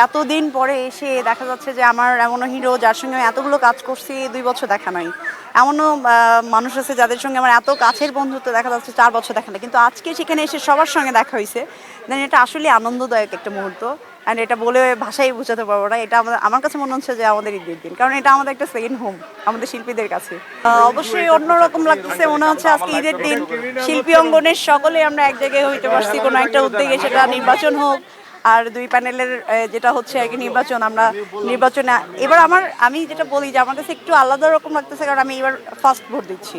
এতদিন পরে এসে দেখা যাচ্ছে যে আমার এমনও হিরো যার সঙ্গে আমি এতগুলো কাজ করছি, দুই বছর দেখা নাই। এমনও মানুষ আছে যাদের সঙ্গে আমার এত কাছের বন্ধুত্ব দেখা যাচ্ছে, চার বছর দেখা নাই। কিন্তু আজকে সেখানে এসে সবার সঙ্গে দেখা হয়েছে। দেন এটা আসলে আনন্দদায়ক একটা মুহূর্ত। অ্যান্ড এটা বলে ভাষায় বোঝাতে পারব না। এটা আমাদের আমার কাছে মনে হচ্ছে যে আমাদের ঈদের দিন। কারণ এটা আমাদের একটা সেকেন্ড হোম আমাদের শিল্পীদের কাছে। অবশ্যই অন্যরকম লাগতেছে, মনে হচ্ছে আজকে ঈদের দিন। শিল্পী অঙ্গনের সকলে আমরা এক জায়গায় হইতে পারছি, কোনো একটা উদ্যোগে সেটা নির্বাচন হোক। আর দুই প্যানেলের যেটা হচ্ছে আর কি নির্বাচন, আমরা নির্বাচনে এবার আমার, আমি যেটা বলি যে আমার কাছে একটু আলাদা রকম লাগতেছে, কারণ আমি এবার ফার্স্ট ভোট দিচ্ছি।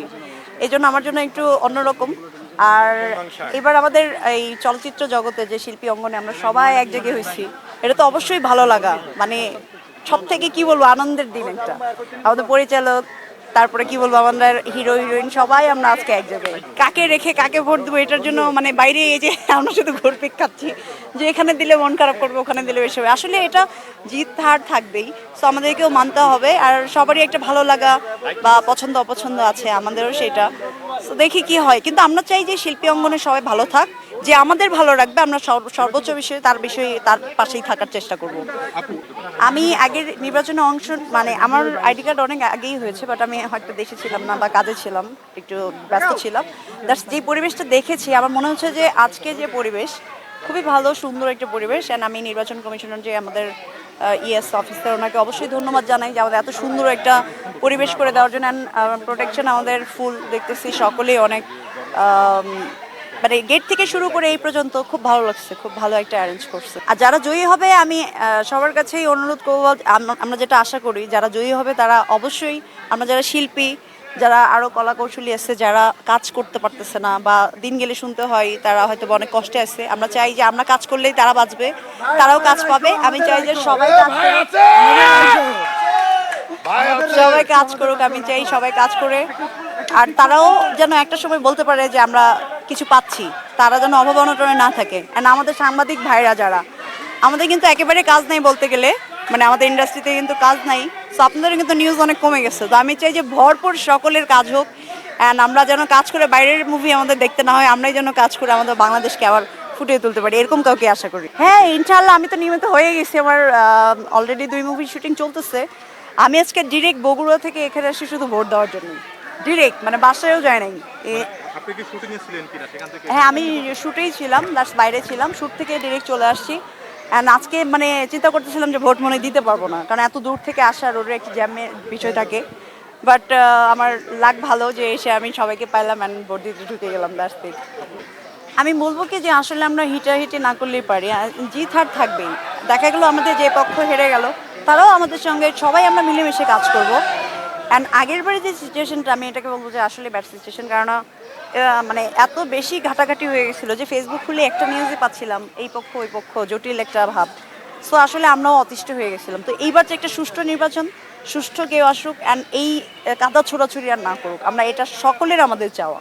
এই জন্য আমার জন্য একটু অন্যরকম। আর এবার আমাদের এই চলচ্চিত্র জগতে যে শিল্পী অঙ্গনে আমরা সবাই এক জায়গায় হয়েছি, এটা তো অবশ্যই ভালো লাগা। মানে সব থেকে কি বলব, আনন্দের দিন একটা। আমাদের পরিচালক, তারপরে কি বলব, আমাদের হিরো, হিরোইন, সবাই আমরা আজকে এক জায়গায় কাকে রেখে কাকে ভোট দেবো, এটার জন্য মানে বাইরে এই যে আমরা শুধু ঘুরপিক খাচ্ছি। যে এখানে দিলে মন খারাপ করবে, ওখানে দিলে বেশি হবে। আসলে এটা জিত হার থাকবেই। তো আমাদেরকেও মানতে হবে। আর সবারই একটা ভালো লাগা বা পছন্দ, অপছন্দ আছে, আমাদেরও সেটা। তো দেখি কি হয়। কিন্তু আমরা চাই যে শিল্পী অঙ্গনে সবাই ভালো থাক। যে আমাদের ভালো রাখবে, আমরা সর্বোচ্চ বিষয়ে, তার বিষয়ে, তার পাশেই থাকার চেষ্টা করব। আমি আগের নির্বাচনে অংশ মানে আমার আইডি কার্ড অনেক আগেই হয়েছে বাট আমি হয়তো দেশে ছিলাম না বা কাজে ছিলাম, একটু ব্যস্ত ছিলাম। যে পরিবেশটা দেখেছি, আমার মনে হচ্ছে যে আজকে যে পরিবেশ খুবই ভালো, সুন্দর একটা পরিবেশ। অ্যান্ড আমি নির্বাচন কমিশনার যে আমাদের ইএস অফিসার ওনাকে অবশ্যই ধন্যবাদ জানাই যে আমাদের এত সুন্দর একটা পরিবেশ করে দেওয়ার জন্য। অ্যান্ড প্রোটেকশন আমাদের ফুল দেখতেছি, সকলেই অনেক মানে গেট থেকে শুরু করে এই পর্যন্ত খুব ভালো লাগছে, খুব ভালো একটা অ্যারেঞ্জ করছে। আর যারা জয়ী হবে, আমি সবার কাছেই অনুরোধ করব আমরা যেটা আশা করি, যারা জয়ী হবে, তারা অবশ্যই, আমরা যারা শিল্পী যারা আরও কলা কৌশলী আছে যারা কাজ করতে পারতেছে না বা দিন গেলে শুনতে হয় তারা হয়তো অনেক কষ্টে আছে। আমরা চাই যে আমরা কাজ করলেই তারা বাঁচবে তারাও কাজ পাবে। আমি চাই যে সবাই কাজ সবাই কাজ করুক আমি চাই সবাই কাজ করে। আর তারাও যেন একটা সময় বলতে পারে যে আমরা কিছু পাচ্ছি তারা যেন অভাব অনটনে না থাকে। অ্যান্ড আমাদের সাংবাদিক ভাইরা যারা আমাদের কিন্তু একেবারে কাজ নাই বলতে গেলে। মানে আমাদের ইন্ডাস্ট্রিতে কিন্তু কাজ নাই। তো আপনাদের কিন্তু নিউজ অনেক কমে গেছে। তো আমি চাই যে ভরপুর সকলের কাজ হোক অ্যান্ড আমরা যেন কাজ করে বাইরের মুভি আমাদের দেখতে না হয় আমরাই যেন কাজ করে আমাদের বাংলাদেশকে আবার ফুটিয়ে তুলতে পারি। এরকম কাউকে আশা করি। হ্যাঁ ইনশাল্লাহ আমি তো নিয়মিত হয়ে গেছি। আমার অলরেডি দুই মুভি শুটিং চলতেছে। আমি আজকে ডিরেক্ট বগুড়া থেকে এখানে আসি শুধু ভোট দেওয়ার জন্য। ডিরেক্ট মানে বাসায়ও যায় নাই। এ- আপনি কি শুটিং এ ছিলেন কিনা সেখান থেকে? হ্যাঁ আমি শুটেই ছিলাম দাস বাইরে ছিলাম। শুট থেকে ডিরেক্ট চলে আসছি। অ্যান্ড আজকে মানে চিন্তা করতেছিলাম যে ভোট মনে দিতে পারব না, কারণ এত দূর থেকে আসা রোডের একটি জ্যামের বিষয় থাকে। বাট আমার লাগ ভালো যে এসে আমি সবাইকে পাইলাম অ্যান্ড ভোট দিতে ঢুকে গেলাম দাস থেকে আমি বলব কি যে আসলে আমরা হিটাহিটি না করলেই পারি জিত হার থাকবেই। দেখা গেলো আমাদের যে পক্ষ হেরে গেল, তারাও আমাদের সঙ্গে, সবাই আমরা মিলেমিশে কাজ করব। অ্যান্ড আগের বারে যে সিচুয়েশনটা আমি এটাকে বলব যে আসলে ব্যাড সিচুয়েশন কারণ মানে এত বেশি ঘাটাঘাটি হয়ে গেছিল যে ফেসবুক খুলে একটা নিউজই পাচ্ছিলাম, এই পক্ষ, ওই পক্ষ, জটিল একটা ভাব। সো আসলে আমরাও অতিষ্ঠ হয়ে গেছিলাম। তো এইবার যে একটা সুষ্ঠু নির্বাচন, সুষ্ঠু কেউ আসুক অ্যান্ড এই কাদা ছোড়াছুড়ি আর না করুক, আমরা এটা সকলের আমাদের চাওয়া।